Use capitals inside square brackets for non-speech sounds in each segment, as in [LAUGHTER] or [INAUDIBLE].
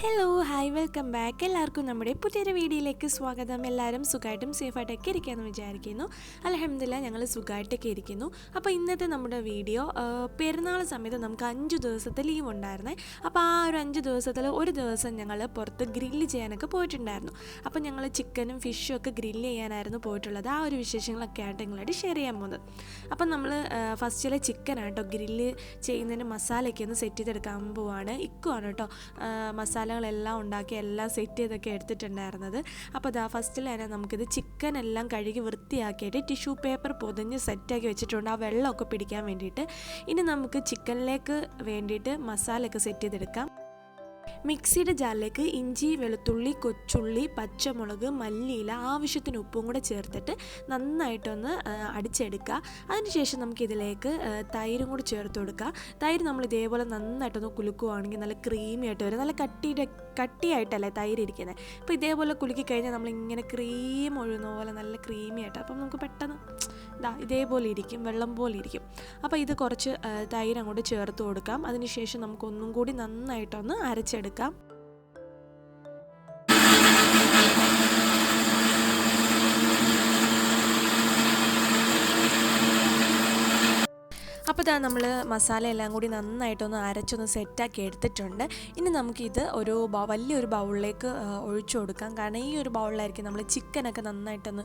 Hello hi welcome back എല്ലാവർക്കും നമ്മുടെ പുതിയൊരു വീഡിയോയിലേക്ക് സ്വാഗതം. എല്ലാവരും സുഖമായിട്ടും സേഫായിട്ടൊക്കെ ഇരിക്കാമെന്ന് വിചാരിക്കുന്നു. അലഹമില്ല ഞങ്ങൾ സുഖമായിട്ടൊക്കെ ഇരിക്കുന്നു. അപ്പോൾ ഇന്നത്തെ നമ്മുടെ വീഡിയോ പെരുന്നാൾ സമയത്ത് നമുക്ക് അഞ്ച് ദിവസത്തെ ലീവ് ഉണ്ടായിരുന്നേ. അപ്പോൾ ആ ഒരു അഞ്ച് ദിവസത്തിൽ ഒരു ദിവസം ഞങ്ങൾ പുറത്ത് ഗ്രില്ല് ചെയ്യാനൊക്കെ പോയിട്ടുണ്ടായിരുന്നു. അപ്പോൾ ഞങ്ങൾ ചിക്കനും ഫിഷും ഒക്കെ ഗ്രില്ല് ചെയ്യാനായിരുന്നു പോയിട്ടുള്ളത്. ആ ഒരു വിശേഷങ്ങളൊക്കെ ആയിട്ട് നിങ്ങളായിട്ട് ഷെയർ ചെയ്യാൻ പോകുന്നത്. അപ്പം നമ്മൾ ഫസ്റ്റിലെ ചിക്കനാട്ടോ ഗ്രില്ല് ചെയ്യുന്നതിന് മസാലയൊക്കെ ഒന്ന് സെറ്റ് ചെയ്തെടുക്കാൻ പോവാണ്. ഇക്കുവാണ് കേട്ടോ മസാലകളെല്ലാം ഉണ്ടാക്കി എല്ലാം സെറ്റ് ചെയ്തൊക്കെ എടുത്തിട്ടുണ്ടായിരുന്നത്. അപ്പോൾ അതാ ഫസ്റ്റിൽ തന്നെ നമുക്കിത് ചിക്കൻ എല്ലാം കഴുകി വൃത്തിയാക്കിയിട്ട് ടിഷ്യൂ പേപ്പർ പൊതിഞ്ഞ് സെറ്റാക്കി വെച്ചിട്ടുണ്ട്. ആ വെള്ളമൊക്കെ പിടിക്കാൻ വേണ്ടിയിട്ട്. ഇനി നമുക്ക് ചിക്കനിലേക്ക് വേണ്ടിയിട്ട് മസാലയൊക്കെ സെറ്റ് ചെയ്തെടുക്കാം. മിക്സിയുടെ ജാറിലേക്ക് ഇഞ്ചി വെളുത്തുള്ളി കൊച്ചുള്ളി പച്ചമുളക് മല്ലിയില ആവശ്യത്തിന് ഉപ്പും കൂടെ ചേർത്തിട്ട് നന്നായിട്ടൊന്ന് അടിച്ചെടുക്കുക. അതിനുശേഷം നമുക്കിതിലേക്ക് തൈരും കൂടി ചേർത്ത് കൊടുക്കുക. തൈര് നമ്മൾ ഇതേപോലെ നന്നായിട്ടൊന്ന് കുലുക്കുവാണെങ്കിൽ നല്ല ക്രീമി ആയിട്ട് വരും. നല്ല കട്ടിയുടെ കട്ടിയായിട്ടല്ലേ തൈര് ഇരിക്കുന്നത് അപ്പോൾ ഇതേപോലെ കുലുക്കി കഴിഞ്ഞാൽ നമ്മളിങ്ങനെ ക്രീം ഒഴുകുന്ന പോലെ നല്ല ക്രീമി ആയിട്ട്. അപ്പം നമുക്ക് പെട്ടെന്ന് ഇതാ ഇതേപോലെ ഇരിക്കും വെള്ളം പോലെ ഇരിക്കും. അപ്പോൾ ഇത് കുറച്ച് തൈര് അങ്ങോട്ട് ചേർത്ത് കൊടുക്കാം. അതിനുശേഷം നമുക്കൊന്നും കൂടി നന്നായിട്ടൊന്ന് അരച്ചെടുക്കാം. അപ്പോൾ ഇതാ നമ്മൾ മസാല എല്ലാം കൂടി നന്നായിട്ടൊന്ന് അരച്ചൊന്ന് സെറ്റാക്കി എടുത്തിട്ടുണ്ട്. ഇനി നമുക്കിത് ഒരു വലിയൊരു ബൗളിലേക്ക് ഒഴിച്ചു കൊടുക്കാം. കാരണം ഈ ഒരു ബൗളിലായിരിക്കും നമ്മൾ ചിക്കനൊക്കെ നന്നായിട്ടൊന്ന്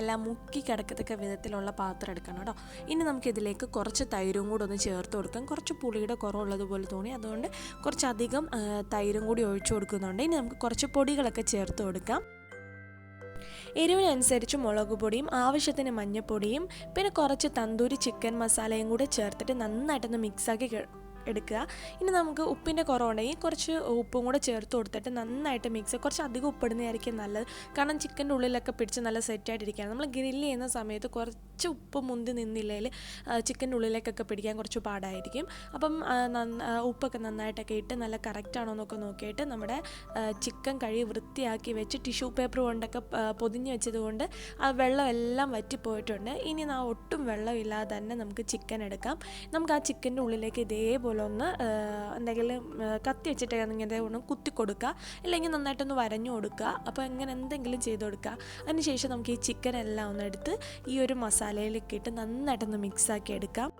എല്ലാം മുക്കി കിടക്കത്തക്ക വിധത്തിലുള്ള പാത്രം എടുക്കണം കേട്ടോ. ഇനി നമുക്കിതിലേക്ക് കുറച്ച് തൈരും കൂടെ ഒന്ന് ചേർത്ത് കൊടുക്കാം. കുറച്ച് പുളിയുടെ കുറവുള്ളതുപോലെ തോന്നി. അതുകൊണ്ട് കുറച്ചധികം തൈരും കൂടി ഒഴിച്ചു കൊടുക്കുന്നുണ്ട്. ഇനി നമുക്ക് കുറച്ച് പൊടികളൊക്കെ ചേർത്ത് കൊടുക്കാം. എരിവിനനുസരിച്ച് മുളക് പൊടിയും ആവശ്യത്തിന് മഞ്ഞൾപ്പൊടിയും പിന്നെ കുറച്ച് തന്തൂരി ചിക്കൻ മസാലയും കൂടെ ചേർത്തിട്ട് നന്നായിട്ടൊന്ന് മിക്സാക്കി എടുക്കുക. ഇനി നമുക്ക് ഉപ്പിന്റെ കുറവുണ്ടെങ്കിൽ കുറച്ച് ഉപ്പും കൂടെ ചേർത്ത് കൊടുത്തിട്ട് നന്നായിട്ട് മിക്സ് കുറച്ച് അധികം ഉപ്പിടുന്നതായിരിക്കും നല്ലത്. കാരണം ചിക്കന്റെ ഉള്ളിലൊക്കെ പിടിച്ച് നല്ല സെറ്റായിട്ടിരിക്കുകയാണ് നമ്മൾ ഗ്രില്ല് ചെയ്യുന്ന സമയത്ത് കുറച്ച് ഉപ്പ് മുന്തി നിന്നില്ലെങ്കിൽ ചിക്കന്റെ ഉള്ളിലേക്കൊക്കെ പിടിക്കാൻ കുറച്ച് പാടായിരിക്കും. അപ്പം ഉപ്പൊക്കെ നന്നായിട്ടൊക്കെ ഇട്ട് നല്ല കറക്റ്റ് ആണോ എന്നൊക്കെ നോക്കിയിട്ട് നമ്മുടെ ചിക്കൻ കഴുകി വൃത്തിയാക്കി വെച്ച് ടിഷ്യൂ പേപ്പർ കൊണ്ടൊക്കെ ആ, പൊതിഞ്ഞ് വെച്ചത് കൊണ്ട് ആ വെള്ളമെല്ലാം വറ്റിപ്പോയിട്ടുണ്ട് ഇനി നാ ഒട്ടും വെള്ളമില്ലാതെ തന്നെ നമുക്ക് ചിക്കൻ എടുക്കാം. നമുക്ക് ആ ചിക്കന്റെ ഉള്ളിലേക്ക് ഇതേപോലെ ഒന്ന് ആ, എന്തെങ്കിലും കത്തി വെച്ചിട്ടാണെങ്കിൽ ഇങ്ങനെ ഒന്ന് കുത്തി കൊടുക്കുക അല്ലെങ്കിൽ നന്നായിട്ടൊന്ന് വരഞ്ഞു കൊടുക്കുക അപ്പോൾ ഇങ്ങനെ എന്തെങ്കിലും ചെയ്ത് കൊടുക്കുക അതിനുശേഷം നമുക്ക് ഈ ചിക്കൻ എല്ലാം ഒന്ന് എടുത്ത് ഈ ഒരു മസാലയിലേക്ക് ഇട്ട് നന്നായിട്ടൊന്ന് മിക്സാക്കി എടുക്കാം.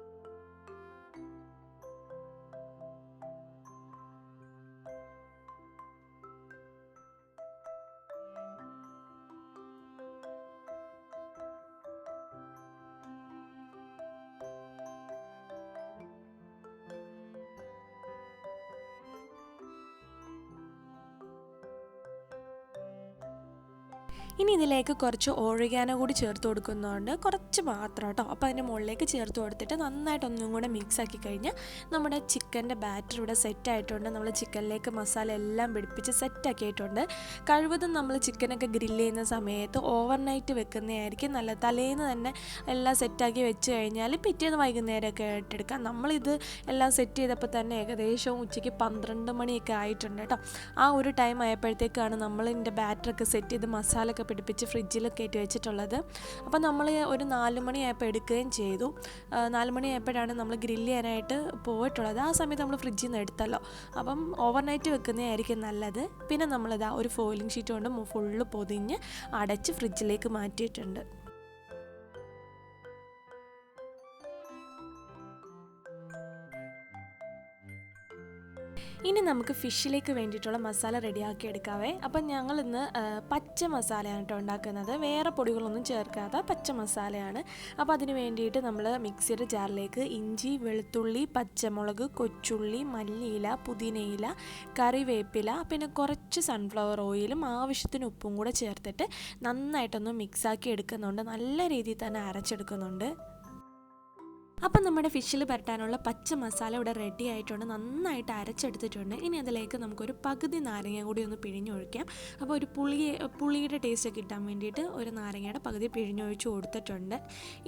ഇനി ഇതിലേക്ക് കുറച്ച് ഓഴികാനോ കൂടി ചേർത്ത് കൊടുക്കുന്നതുകൊണ്ട് കുറച്ച് മാത്രം കേട്ടോ. അപ്പോൾ അതിന്റെ മുകളിലേക്ക് ചേർത്ത് കൊടുത്തിട്ട് നന്നായിട്ട് ഒന്നും കൂടെ മിക്സ് ആക്കി കഴിഞ്ഞാൽ നമ്മുടെ ചിക്കന്റെ ബാറ്റർ ഇവിടെ സെറ്റ് ആയിട്ടുണ്ട്. നമ്മൾ ചിക്കനിലേക്ക് മസാല എല്ലാം പിടിപ്പിച്ച് സെറ്റ് ആക്കിയിട്ടുണ്ട്. കഴിവതും നമ്മൾ ചിക്കനൊക്കെ ഗ്രില്ല് ചെയ്യുന്ന സമയത്ത് ഓവർനൈറ്റ് വെക്കുന്നതായിരിക്കും നല്ല തലേന്ന് തന്നെ എല്ലാം സെറ്റാക്കി വെച്ച് കഴിഞ്ഞാൽ പിറ്റേന്ന് വൈകുന്നേരമൊക്കെ ആയിട്ടെടുക്കാം നമ്മളിത് എല്ലാം സെറ്റ് ചെയ്തപ്പോൾ തന്നെ ഏകദേശം ഉച്ചയ്ക്ക് പന്ത്രണ്ട് മണിയൊക്കെ ആയിട്ടുണ്ട് കേട്ടോ. ആ ഒരു ടൈം ആയപ്പോഴത്തേക്കാണ് നമ്മളിന്റെ ബാറ്ററൊക്കെ സെറ്റ് ചെയ്ത് മസാലയൊക്കെ പിടിപ്പിച്ച് ഫ്രിഡ്ജിലൊക്കെ ആയിട്ട് വെച്ചിട്ടുള്ളത്. അപ്പോൾ നമ്മൾ ഒരു നാല് മണിയായപ്പോൾ എടുക്കുകയും ചെയ്തു. നാല് മണിയായപ്പോഴാണ് നമ്മൾ ഗ്രില്ല് ചെയ്യാനായിട്ട് പോയിട്ടുള്ളത്. ആ സമയത്ത് നമ്മൾ ഫ്രിഡ്ജിൽ നിന്ന് എടുത്തല്ലോ. അപ്പം ഓവർനൈറ്റ് വെക്കുന്നതായിരിക്കും നല്ലത്. പിന്നെ നമ്മളിതാ ഒരു ഫോയിലിംഗ് ഷീറ്റ് കൊണ്ട് ഫുള്ള് പൊതിഞ്ഞ് അടച്ച് ഫ്രിഡ്ജിലേക്ക് മാറ്റിയിട്ടുണ്ട്. ഇനി നമുക്ക് ഫിഷിലേക്ക് വേണ്ടിയിട്ടുള്ള മസാല റെഡിയാക്കി എടുക്കാവേ. അപ്പം ഞങ്ങൾ ഇന്ന് പച്ച മസാലയാണ് കേട്ടോ ഉണ്ടാക്കുന്നത്. വേറെ പൊടികളൊന്നും ചേർക്കാതെ പച്ച മസാലയാണ്. അപ്പോൾ അതിന് വേണ്ടിയിട്ട് നമ്മൾ മിക്സിയുടെ ജാറിലേക്ക് ഇഞ്ചി വെളുത്തുള്ളി പച്ചമുളക് കൊച്ചുള്ളി മല്ലിയില പുതിനയില കറിവേപ്പില പിന്നെ കുറച്ച് സൺഫ്ലവർ ഓയിലും ആവശ്യത്തിന് ഉപ്പും കൂടെ ചേർത്തിട്ട് നന്നായിട്ടൊന്ന് മിക്സാക്കി എടുക്കുന്നുണ്ട്. നല്ല രീതിയിൽ തന്നെ അരച്ചെടുക്കുന്നുണ്ട്. അപ്പം നമ്മുടെ ഫിഷിൽ പരട്ടാനുള്ള പച്ച മസാല ഇവിടെ റെഡി ആയിട്ടുണ്ട്. നന്നായിട്ട് അരച്ചെടുത്തിട്ടുണ്ട്. ഇനി അതിലേക്ക് നമുക്കൊരു പകുതി നാരങ്ങ കൂടി ഒന്ന് പിഴിഞ്ഞൊഴിക്കാം. അപ്പോൾ ഒരു പുളി പുളിയുടെ ടേസ്റ്റ് കിട്ടാൻ വേണ്ടിയിട്ട് ഒരു നാരങ്ങയുടെ പകുതി പിഴിഞ്ഞൊഴിച്ച് കൊടുത്തിട്ടുണ്ട്.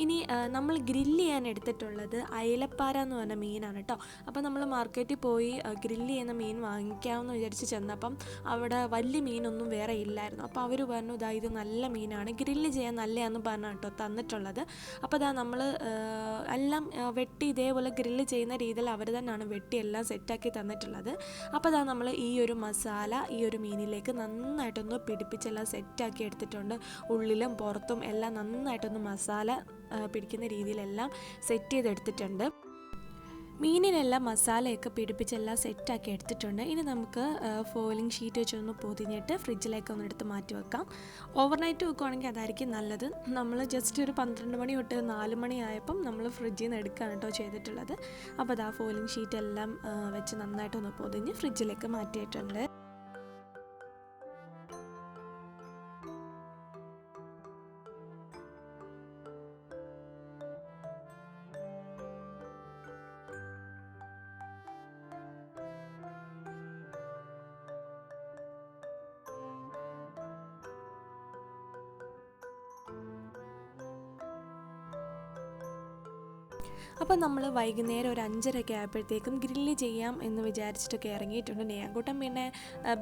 ഇനി നമ്മൾ ഗ്രില്ല് ചെയ്യാൻ എടുത്തിട്ടുള്ളത് അയലപ്പാര എന്ന് പറഞ്ഞ മീനാണ് കേട്ടോ. അപ്പോൾ നമ്മൾ മാർക്കറ്റിൽ പോയി ഗ്രില്ല് ചെയ്യുന്ന മീൻ വാങ്ങിക്കാമെന്ന് വിചാരിച്ച് ചെന്നപ്പം അവിടെ വലിയ മീനൊന്നും വേറെ ഇല്ലായിരുന്നു. അപ്പോൾ അവർ പറഞ്ഞു ഇതാ ഇത് നല്ല മീനാണ്. ഗ്രില്ല് ചെയ്യാൻ നല്ലതാണെന്ന് പറഞ്ഞു കേട്ടോ തന്നിട്ടുള്ളത്. അപ്പോൾ ഇതാ നമ്മൾ എല്ലാം വെട്ടി ഇതേപോലെ ഗ്രില്ല് ചെയ്യുന്ന രീതിയിൽ അവർ തന്നെയാണ് വെട്ടി എല്ലാം സെറ്റാക്കി തന്നിട്ടുള്ളത്. അപ്പോൾ അതാ നമ്മൾ ഈ ഒരു മസാല ഈ ഒരു മീനിലേക്ക് നന്നായിട്ടൊന്ന് പിടിപ്പിച്ചെല്ലാം സെറ്റാക്കി എടുത്തിട്ടുണ്ട്. ഉള്ളിലും പുറത്തും എല്ലാം നന്നായിട്ടൊന്ന് മസാല പിടിക്കുന്ന രീതിയിലെല്ലാം സെറ്റ് ചെയ്തെടുത്തിട്ടുണ്ട്. മീനിനെല്ലാം മസാലയൊക്കെ പിടിപ്പിച്ചെല്ലാം സെറ്റാക്കി എടുത്തിട്ടുണ്ട്. ഇനി നമുക്ക് ഫോയിലിംഗ് ഷീറ്റ് വെച്ചൊന്ന് പൊതിഞ്ഞിട്ട് ഫ്രിഡ്ജിലേക്ക് ഒന്ന് എടുത്ത് മാറ്റി വെക്കാം. ഓവർനൈറ്റ് വെക്കുവാണെങ്കിൽ അതായിരിക്കും നല്ലത്. നമ്മൾ ജസ്റ്റ് ഒരു പന്ത്രണ്ട് മണി തൊട്ട് നാല് മണിയായപ്പം നമ്മൾ ഫ്രിഡ്ജിൽ നിന്ന് എടുക്കുകയാണ് കേട്ടോ ചെയ്തിട്ടുള്ളത്. അപ്പോൾ അത് ആ ഫോയിലിംഗ് ഷീറ്റ് എല്ലാം വെച്ച് നന്നായിട്ടൊന്ന് പൊതിഞ്ഞ് ഫ്രിഡ്ജിലേക്ക് മാറ്റിയിട്ടുണ്ട്. അപ്പോൾ നമ്മൾ വൈകുന്നേരം ഒരു അഞ്ചരയൊക്കെ ആയപ്പോഴത്തേക്കും ഗ്രില്ല് ചെയ്യാം എന്ന് വിചാരിച്ചിട്ടൊക്കെ ഇറങ്ങിയിട്ടുണ്ട് നെയ്യാങ്കൂട്ടം. പിന്നെ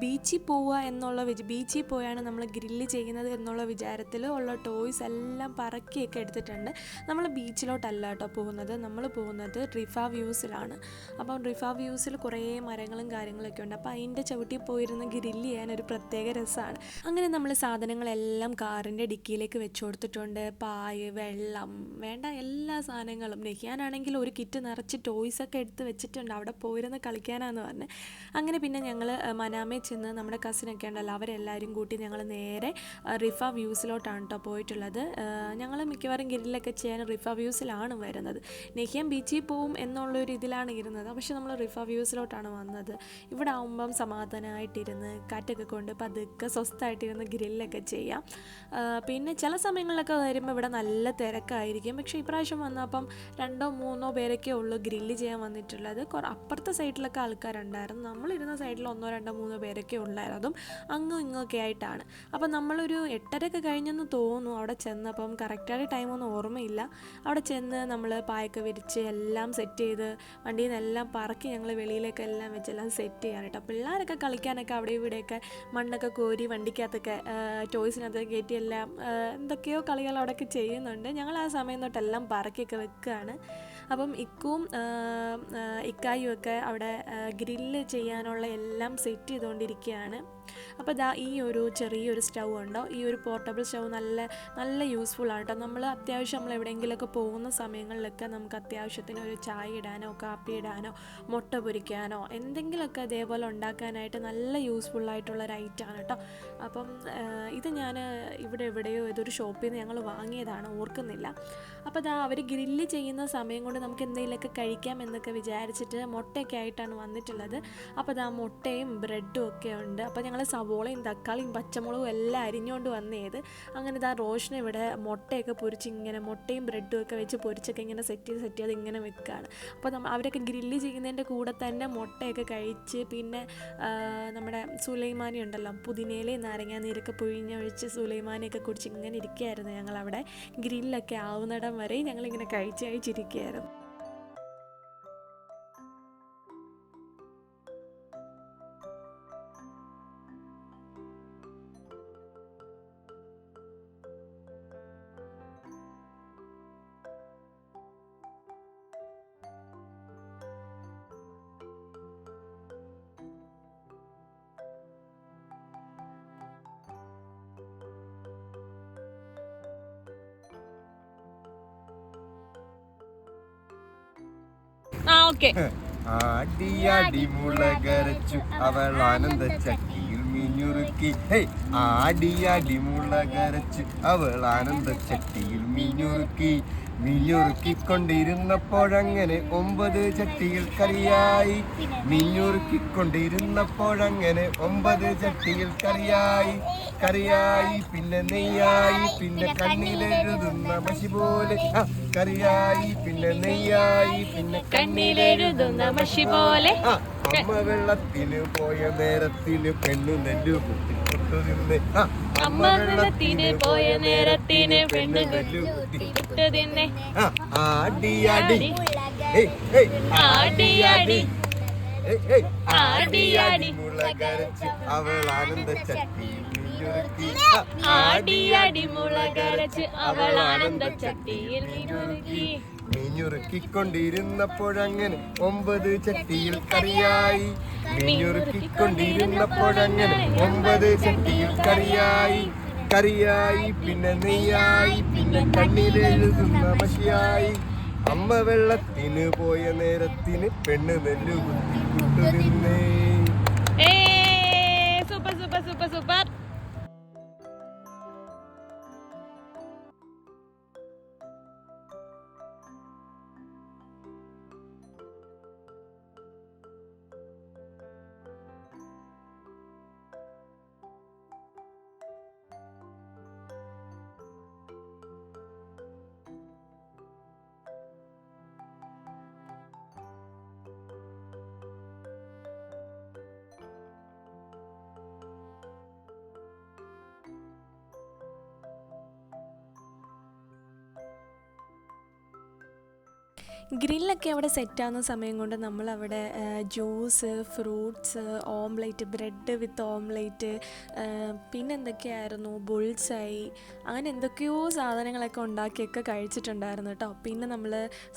ബീച്ചിൽ പോവുക എന്നുള്ള ബീച്ചിൽ പോയാണ് നമ്മൾ ഗ്രില്ല് ചെയ്യുന്നത് എന്നുള്ള വിചാരത്തിൽ ഉള്ള ടോയ്സ് എല്ലാം പറക്കിയൊക്കെ എടുത്തിട്ടുണ്ട്. നമ്മൾ ബീച്ചിലോട്ടല്ല കേട്ടോ പോകുന്നത്. നമ്മൾ പോകുന്നത് റിഫ വ്യൂസിലാണ്. അപ്പം റിഫ വ്യൂസിൽ കുറേ മരങ്ങളും കാര്യങ്ങളൊക്കെ ഉണ്ട്. അപ്പോൾ അതിന്റെ ചവിട്ടി പോയിരുന്ന് ഗ്രില്ല് ചെയ്യാൻ ഒരു പ്രത്യേക രസമാണ്. അങ്ങനെ നമ്മൾ സാധനങ്ങളെല്ലാം കാറിന്റെ ഡിക്കിയിലേക്ക് വെച്ചു കൊടുത്തിട്ടുണ്ട്. പായ് വെള്ളം വേണ്ട എല്ലാ സാധനങ്ങളും നെയ്യാനാണെങ്കിൽ ഒരു കിറ്റ് നിറച്ച് ടോയ്സൊക്കെ എടുത്ത് വെച്ചിട്ടുണ്ട്. അവിടെ പോയിരുന്ന് കളിക്കാനാന്ന് പറഞ്ഞ്. അങ്ങനെ പിന്നെ ഞങ്ങൾ മനാമേ ചെന്ന് നമ്മുടെ കസിനൊക്കെ ഉണ്ടല്ലോ അവരെല്ലാവരും കൂട്ടി ഞങ്ങൾ നേരെ റിഫ വ്യൂസിലോട്ടാണ് കേട്ടോ പോയിട്ടുള്ളത്. ഞങ്ങൾ മിക്കവാറും ഗിരിലൊക്കെ ചെയ്യാൻ റിഫ വ്യൂസിലാണ് വരുന്നത്. നെഹ്യാൻ ബീച്ചിൽ പോവും എന്നുള്ളൊരു ഇതിലാണ് ഇരുന്നത്. പക്ഷെ നമ്മൾ റിഫ വ്യൂസിലോട്ടാണ് വന്നത്. ഇവിടെ ആകുമ്പം സമാധാനമായിട്ടിരുന്ന് കാറ്റൊക്കെ കൊണ്ട് പതുക്കെ സ്വസ്ഥമായിട്ടിരുന്ന് ഗ്രില്ലൊക്കെ ചെയ്യാം. പിന്നെ ചില സമയങ്ങളിലൊക്കെ വരുമ്പോൾ ഇവിടെ നല്ല തിരക്കായിരിക്കും. പക്ഷേ ഇപ്രാവശ്യം വന്നപ്പം രണ്ടോ മൂന്നോ പേരൊക്കെ ഉള്ളൂ ഗ്രില്ല് ചെയ്യാൻ വന്നിട്ടുള്ളത്. കുറ അപ്പുറത്തെ സൈഡിലൊക്കെ ആൾക്കാരുണ്ടായിരുന്നു. നമ്മളിരുന്ന സൈഡിൽ ഒന്നോ രണ്ടോ മൂന്നോ പേരൊക്കെ ഉണ്ടായിരുന്നു അതും അങ്ങും ഇങ്ങൊക്കെ ആയിട്ടാണ്. അപ്പം നമ്മളൊരു എട്ടരയൊക്കെ കഴിഞ്ഞെന്ന് തോന്നുന്നു അവിടെ ചെന്നപ്പം കറക്റ്റായിട്ട് ടൈമൊന്നും ഓർമ്മയില്ല. അവിടെ ചെന്ന് നമ്മൾ പായൊക്കെ വിരിച്ച് എല്ലാം സെറ്റ് ചെയ്ത് വണ്ടിയിൽ നിന്നെല്ലാം പറക്കി ഞങ്ങൾ വെളിയിലേക്ക് എല്ലാം വെച്ചെല്ലാം സെറ്റ് ചെയ്യാനായിട്ട് പിള്ളേരൊക്കെ കളിക്കാനൊക്കെ അവിടെ ഇവിടെയൊക്കെ മണ്ണൊക്കെ കോരി വണ്ടിക്കകത്തൊക്കെ ടോയ്സിനകത്ത് കയറ്റി എല്ലാം എന്തൊക്കെയോ കളികൾ അവിടെയൊക്കെ ചെയ്യുന്നുണ്ട്. ഞങ്ങൾ ആ സമയം തൊട്ടെല്ലാം പറക്കിയൊക്കെ വെക്കുകയാണ് 하는 അപ്പം ഇക്കും ഇക്കായും ഒക്കെ അവിടെ ഗ്രില്ല് ചെയ്യാനുള്ള എല്ലാം സെറ്റ് ചെയ്തുകൊണ്ടിരിക്കുകയാണ്. അപ്പോൾ ദാ ഈ ഒരു ചെറിയൊരു സ്റ്റൗ ഉണ്ടോ? ഈ ഒരു പോർട്ടബിൾ സ്റ്റൗ നല്ല നല്ല യൂസ്ഫുൾ ആണ് കേട്ടോ. നമ്മൾ അത്യാവശ്യം നമ്മൾ എവിടെയെങ്കിലുമൊക്കെ പോകുന്ന സമയങ്ങളിലൊക്കെ നമുക്ക് അത്യാവശ്യത്തിന് ഒരു ചായ ഇടാനോ കാപ്പി ഇടാനോ മുട്ട പൊരിക്കാനോ എന്തെങ്കിലുമൊക്കെ അതേപോലെ ഉണ്ടാക്കാനായിട്ട് നല്ല യൂസ്ഫുൾ ആയിട്ടുള്ള ഒരു ഐറ്റമാണ് കേട്ടോ. അപ്പം ഇത് ഞാൻ ഇവിടെ എവിടെയോ ഇതൊരു ഷോപ്പിൽ നിന്ന് ഞങ്ങൾ വാങ്ങിയതാണ്. ഓർക്കുന്നില്ല. അപ്പോൾ ദാ അവർ ഗ്രില്ല് ചെയ്യുന്ന സമയം കൊണ്ട് നമുക്ക് എന്തെങ്കിലുമൊക്കെ കഴിക്കാം എന്നൊക്കെ വിചാരിച്ചിട്ട് മുട്ടയൊക്കെ ആയിട്ടാണ് വന്നിട്ടുള്ളത്. അപ്പോൾ ആ മുട്ടയും ബ്രെഡും ഒക്കെ ഉണ്ട്. അപ്പോൾ ഞങ്ങൾ സവോളയും തക്കാളിയും പച്ചമുളകും എല്ലാം അരിഞ്ഞുകൊണ്ട് വന്നേത് അങ്ങനെ ഇതാ റോഷന് ഇവിടെ മുട്ടയൊക്കെ പൊരിച്ച് ഇങ്ങനെ മുട്ടയും ബ്രെഡും ഒക്കെ വെച്ച് പൊരിച്ചൊക്കെ ഇങ്ങനെ സെറ്റ് ചെയ്ത് സെറ്റ് ചെയ്ത് ഇങ്ങനെ വെക്കുകയാണ് അപ്പോൾ നമ്മൾ അവരൊക്കെ ഗ്രില്ല് ചെയ്യുന്നതിന്റെ കൂടെ തന്നെ മുട്ടയൊക്കെ കഴിച്ച് പിന്നെ നമ്മുടെ സുലൈമാനി ഉണ്ടല്ലോ പുതിനയിലയും നാരങ്ങാ നീരൊക്കെ പുഴിഞ്ഞൊഴിച്ച് സുലൈമാനിയൊക്കെ കുടിച്ച് ഇങ്ങനെ ഇരിക്കുകയായിരുന്നു ഞങ്ങളവിടെ. ഗ്രില്ലൊക്കെ ആവുന്നിടം വരെ ഞങ്ങളിങ്ങനെ കഴിച്ച് കഴിച്ചിരിക്കുകയായിരുന്നു. ഓക്കെ. ആടിയാടി മുളകരച്ചു അവൾ ആനന്ദ ചട്ടിയിൽ മീനുറുക്കി. ആടിയാടി മുളകരച്ചു അവൾ ആനന്ദ ചട്ടിയിൽ മീനുറുക്കി. മീനുറുക്കിക്കൊണ്ടിരുന്നപ്പോഴങ്ങനെ ഒമ്പത് ചട്ടിയിൽ കറിയായി. മിഞ്ഞുറുക്കിക്കൊണ്ടിരുന്നപ്പോഴങ്ങനെ ഒമ്പത് ചട്ടിയിൽ കറിയായി. കറിയായി പിന്നെ നെയ്യായി പിന്നെ കണ്ണിലെഴുതുന്ന മഷി പോലെ. കറിയായി പിന്നെ നെയ്യായി പിന്നെ കണ്ണിലെഴുതുന്ന മഷി പോലെ. അമ്മ വെള്ളത്തിന് പോയ നേരത്തിന് പെണ്ണു നെല്ലു കുത്തി കൊട്ടുതിന്ന് ആ, അമ്മ വെള്ളത്തിന് പോയ നേരത്തിന് പെണ്ണു നെല്ലു തിന്നെ. ആടി ആടിയാടി ആടി ആടിയാടി അവൾ ആനന്ദ ചട്ടി ആടിയാടി മുളകരച്ച് അവൾ ആനന്ദ ചട്ടിയിൽ മീനുരുക്കി മീഞ്ഞുറുക്കിക്കൊണ്ടിരുന്നപ്പോഴങ്ങനെ ഒമ്പത് ചട്ടിയിൽ കറിയായി. മീഞ്ഞുറുക്കിക്കൊണ്ടിരുന്നപ്പോഴങ്ങനെ ഒമ്പത് ചട്ടിയിൽ കറിയായി. കറിയായി പിന്നെ നെയ്യായി പിന്നെ കണ്ണിലെഴുതുന്ന മഷിയായി. അമ്മ വെള്ളത്തിന് പോയ നേരത്തിന് പെണ്ണ് നെല്ല് കുത്തി നിന്നേ ഗ്രില്ലൊക്കെ അവിടെ സെറ്റാകുന്ന സമയം കൊണ്ട് നമ്മളവിടെ juice fruits omelette bread with omelette പിന്നെ എന്തൊക്കെയായിരുന്നു ബുൾസായി അങ്ങനെ എന്തൊക്കെയോ സാധനങ്ങളൊക്കെ ഉണ്ടാക്കിയൊക്കെ കഴിച്ചിട്ടുണ്ടായിരുന്നു കേട്ടോ പിന്നെ നമ്മൾ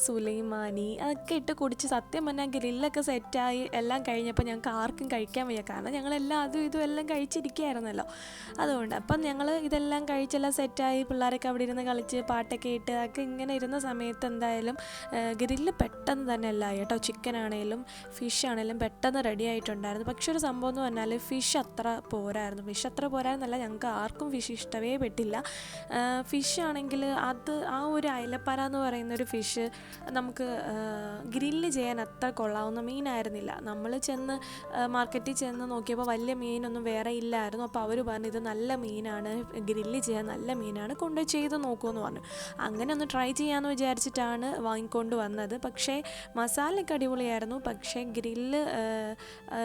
സുലൈമാനി അതൊക്കെ ഇട്ട് കുടിച്ച് സത്യം പറഞ്ഞാൽ ഗ്രില്ലൊക്കെ സെറ്റായി എല്ലാം കഴിഞ്ഞപ്പോൾ ഞങ്ങൾക്ക് ആർക്കും കഴിക്കാൻ വയ്യ. കാരണം ഞങ്ങളെല്ലാം അതും ഇതും എല്ലാം കഴിച്ചിരിക്കുകയായിരുന്നല്ലോ. അതുകൊണ്ട് അപ്പം ഞങ്ങൾ ഇതെല്ലാം കഴിച്ചെല്ലാം സെറ്റായി പിള്ളേരൊക്കെ അവിടെ ഇരുന്ന് കളിച്ച് പാട്ടൊക്കെ ഇട്ട് ഒക്കെ ഇങ്ങനെ ഇരുന്ന സമയത്ത് എന്തായാലും ഗ്രില്ല് പെട്ടെന്ന് തന്നെ അല്ല കേട്ടോ. ചിക്കൻ ആണെങ്കിലും ഫിഷ് ആണെങ്കിലും പെട്ടെന്ന് റെഡി ആയിട്ടുണ്ടായിരുന്നു. പക്ഷെ ഒരു സംഭവം എന്ന് പറഞ്ഞാൽ ഫിഷ് അത്ര പോരായിരുന്നു. ഫിഷ് അത്ര പോരായിരുന്നല്ല ഞങ്ങൾക്ക് ആർക്കും ഫിഷ് ഇഷ്ടമേ പെട്ടില്ല. ഫിഷ് ആണെങ്കിൽ അത് ആ ഒരു അയലപ്പാര എന്ന് പറയുന്ന ഒരു ഫിഷ് നമുക്ക് ഗ്രില്ല് ചെയ്യാൻ അത്ര കൊള്ളാവുന്ന മീനായിരുന്നില്ല. നമ്മൾ ചെന്ന് മാർക്കറ്റിൽ ചെന്ന് നോക്കിയപ്പോൾ വലിയ മീനൊന്നും വേറെ ഇല്ലായിരുന്നു. അപ്പോൾ അവർ പറഞ്ഞു ഇത് നല്ല മീനാണ്. ഗ്രില്ല് ചെയ്യാൻ നല്ല മീനാണ്. കൊണ്ടുപോയി ചെയ്ത് നോക്കുമെന്ന് പറഞ്ഞു. അങ്ങനെ ഒന്ന് ട്രൈ ചെയ്യാമെന്ന് വിചാരിച്ചിട്ടാണ് വാങ്ങിക്കൊണ്ട് വന്നത്. പക്ഷേ മസാലയൊക്കെ അടിപൊളിയായിരുന്നു. പക്ഷേ ഗ്രില്ല്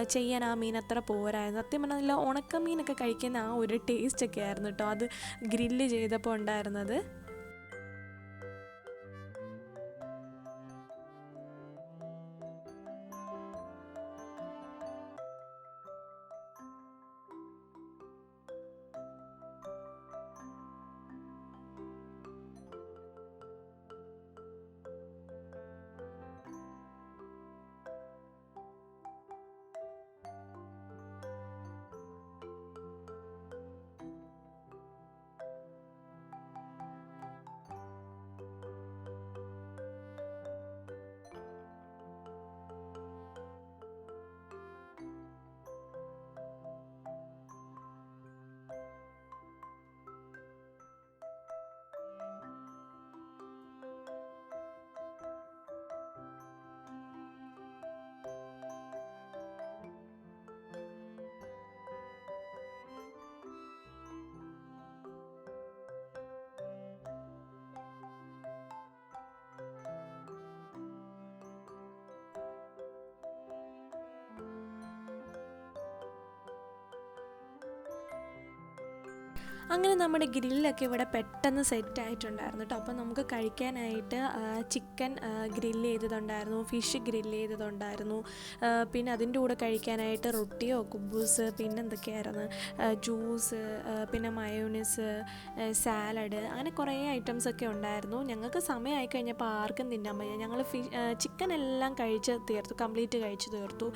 ചെയ്യാൻ ആ മീൻ അത്ര പോരായിരുന്നു. സത്യം പറഞ്ഞാൽ നല്ല ഉണക്ക മീനൊക്കെ കഴിക്കുന്ന ആ ഒരു ടേസ്റ്റ് ഒക്കെ ആയിരുന്നു കേട്ടോ. അത് ഗ്രില്ല് ചെയ്തപ്പോൾ ഉണ്ടായിരുന്നത്. അങ്ങനെ നമ്മുടെ ഗ്രില്ലൊക്കെ ഇവിടെ പെട്ടെന്ന് സെറ്റ് ആയിട്ടുണ്ടായിരുന്നു കേട്ടോ അപ്പോൾ നമുക്ക് കഴിക്കാനായിട്ട് ചിക്കൻ ഗ്രില്ല് ചെയ്തതുണ്ടായിരുന്നു ഫിഷ് ഗ്രില്ല് ചെയ്തതുണ്ടായിരുന്നു. പിന്നെ അതിന്റെ കൂടെ കഴിക്കാനായിട്ട് റൊട്ടിയോ കുബൂസ് പിന്നെ എന്തൊക്കെയായിരുന്നു? ജ്യൂസ് പിന്നെ മയോണിസ് സാലഡ് അങ്ങനെ കുറേ ഐറ്റംസൊക്കെ ഉണ്ടായിരുന്നു. ഞങ്ങൾക്ക് സമയമായി കഴിഞ്ഞപ്പോൾ ആർക്കും തിന്നാൻ വയ്യ. ഞങ്ങൾ ഫി ചിക്കൻ എല്ലാം കഴിച്ച് തീർത്തു കംപ്ലീറ്റ് കഴിച്ച് തീർത്തു.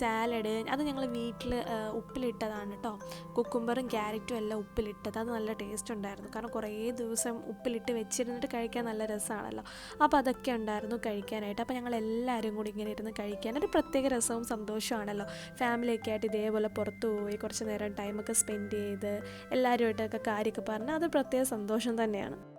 സാലഡ് അത് ഞങ്ങൾ വീട്ടിൽ ഉപ്പിലിട്ടതാണ് കേട്ടോ കുക്കുംബറും ക്യാരറ്റും എല്ലാം ഉപ്പിലിട്ടത്. അത് നല്ല ടേസ്റ്റ് ഉണ്ടായിരുന്നു. കാരണം കുറേ ദിവസം ഉപ്പിലിട്ട് വെച്ചിരുന്നിട്ട് കഴിക്കാൻ നല്ല രസമാണല്ലോ അപ്പോൾ അതൊക്കെ ഉണ്ടായിരുന്നു കഴിക്കാനായിട്ട്. അപ്പോൾ ഞങ്ങൾ എല്ലാവരും കൂടി ഇങ്ങനെ ഇരുന്ന് കഴിക്കാൻ ഒരു പ്രത്യേക രസവും സന്തോഷമാണല്ലോ ഫാമിലിയൊക്കെ ആയിട്ട് ഇതേപോലെ പുറത്തു പോയി കുറച്ച് നേരം ടൈമൊക്കെ സ്പെൻഡ് ചെയ്ത് എല്ലാവരുമായിട്ടൊക്കെ കാര്യമൊക്കെ പറഞ്ഞാൽ അത് പ്രത്യേക സന്തോഷം തന്നെയാണ്.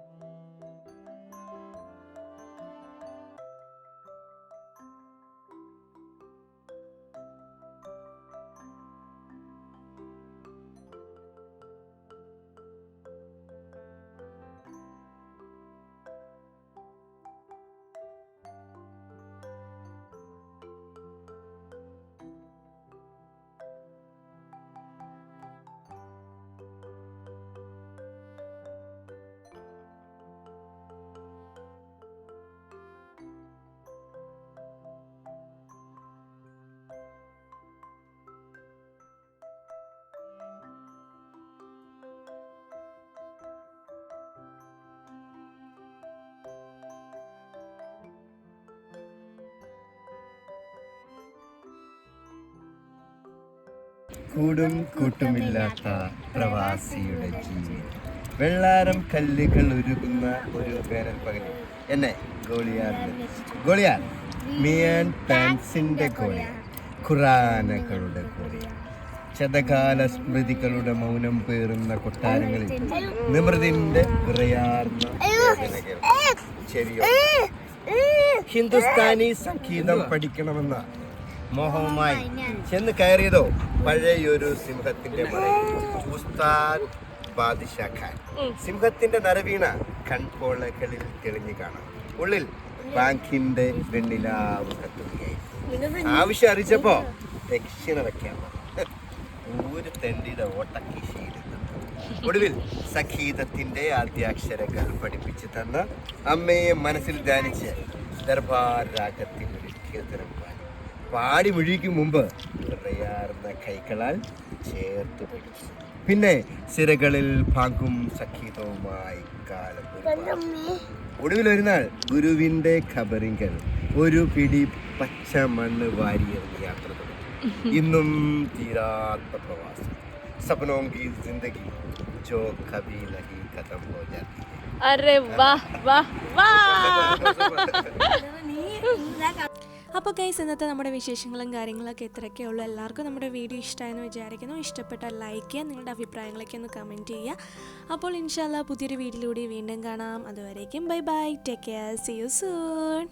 കൂടും കൂട്ടുമില്ലാത്ത പ്രവാസിയുടെ ജീവിതം. വെള്ളാരം കല്ലുകൾ ഒരുങ്ങുന്ന ഒരു വേനൽ പകൽ. എന്നെ ഗോളിയാർ. ഗോളിയാർ മിയാൻ പാൻസിന്റെ ഗോളിയാർ ഖുറാനകളുടെ ഗോളിയാർ ശതകാല സ്മൃതികളുടെ മൗനം പേറുന്ന കൊട്ടാരങ്ങളിൽ നിമൃതിന്റെ വിറയാർന്ന. ശരിയോ? ഹിന്ദുസ്ഥാനി സംഗീതം പഠിക്കണമെന്ന മോഹവുമായി ചെന്ന് കയറിയതോ? പഴയൊരു സിംഹത്തിന്റെ സിംഹത്തിന്റെ നരവീണ കൺപോളകളിൽ തെളിഞ്ഞു കാണാം. ഉള്ളിൽ ബാങ്കിന്റെ വെണ്ണിലാവ് കത്തുകയായി ആവശ്യം അറിയിച്ചപ്പോ ദക്ഷിണ വെക്കാൻ ഒരു തെണ്ടിയുടെ ഓട്ടക്കിശയിൽ ഒടുവിൽ സഖീതത്തിന്റെ ആദ്യാക്ഷരങ്ങൾ പഠിപ്പിച്ചു തന്ന അമ്മയെ മനസ്സിൽ ധ്യാനിച്ച് ദർബാർ രാഗത്തിൽ ഒരു കീർത്തനം പാടി മുഴിക്കും മുമ്പ്. വിറയാർന്ന കൈകളാൽ ചേർത്ത് പിടിച്ചു. പിന്നെ സിരകളിൽ പാങ്കും സഖീതവുമായി കാലം. ഒടുവിൽ ഒരു നാൾ ഗുരുവിന്റെ ഖബറിങ്കൽ ഒരു പിടി പച്ച മണ്ണ് വാരിയെറിഞ്ഞ് യാത്ര തുടങ്ങി. ഇന്നും തീരാത്ത പ്രവാസം. സപനോം കി ജിന്ദഗി. ജോ കബി നഹി ഖതം ഹോ ജാതി അരെ വാ വാ വാ. [LAUGHS] അപ്പോൾ ഗൈസ് ഇന്നത്തെ നമ്മുടെ വിശേഷങ്ങളും കാര്യങ്ങളൊക്കെ ഇത്രയൊക്കെ ഉള്ളൂ. എല്ലാവർക്കും നമ്മുടെ വീഡിയോ ഇഷ്ടമായെന്ന് വിചാരിക്കുന്നു. ഇഷ്ടപ്പെട്ടാൽ ലൈക്ക് ചെയ്യുക നിങ്ങളുടെ അഭിപ്രായങ്ങളൊക്കെ ഒന്ന് കമന്റ് ചെയ്യുക. അപ്പോൾ ഇൻഷാല്ല പുതിയൊരു വീഡിയോയിലൂടെ വീണ്ടും കാണാം. അതുവരേക്കും bye bye take care see you soon